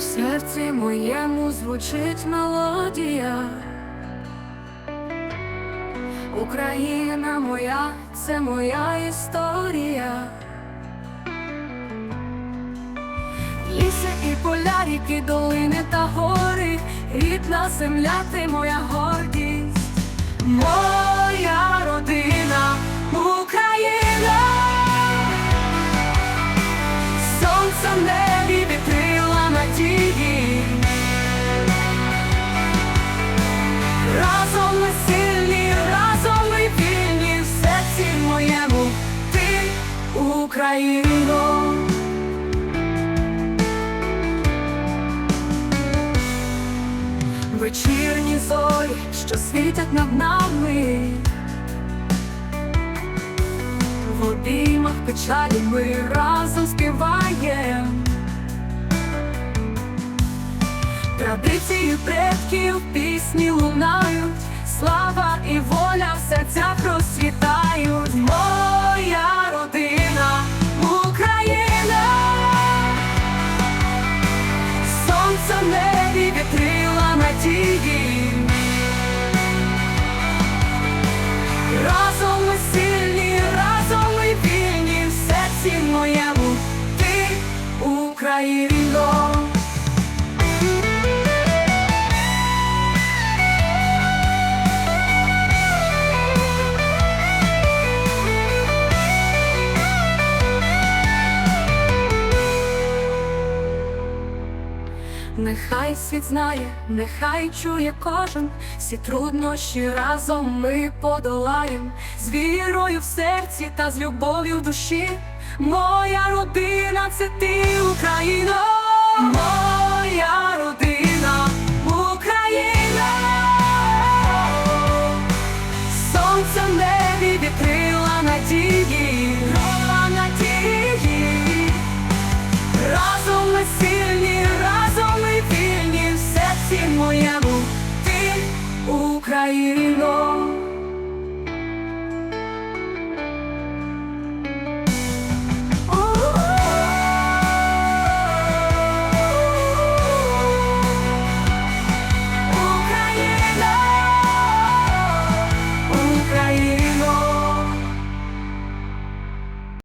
серці моєму звучить мелодія. Україна моя, це моя історія. Ліси і поля, ріки, долини та гори, рідна земля, ти моя гордість, сильні, разом ми вільні, в серці моєму ти Україно. Вечірні зорі, що світять над нами, в обіймах печалі ми разом співаєм. Традиції предків пісні лунають, слава і воля в серцях розцвітають. Моя родина, Україна, сонце в небі вітрила надії. Разом ми сильні, разом ми вільні, в серці моєму ти Україно. Нехай світ знає, нехай чує кожен, всі труднощі разом ми подолаєм, з вірою в серці та з любов'ю в душі. Моя родина це ти, родина. 在雨落。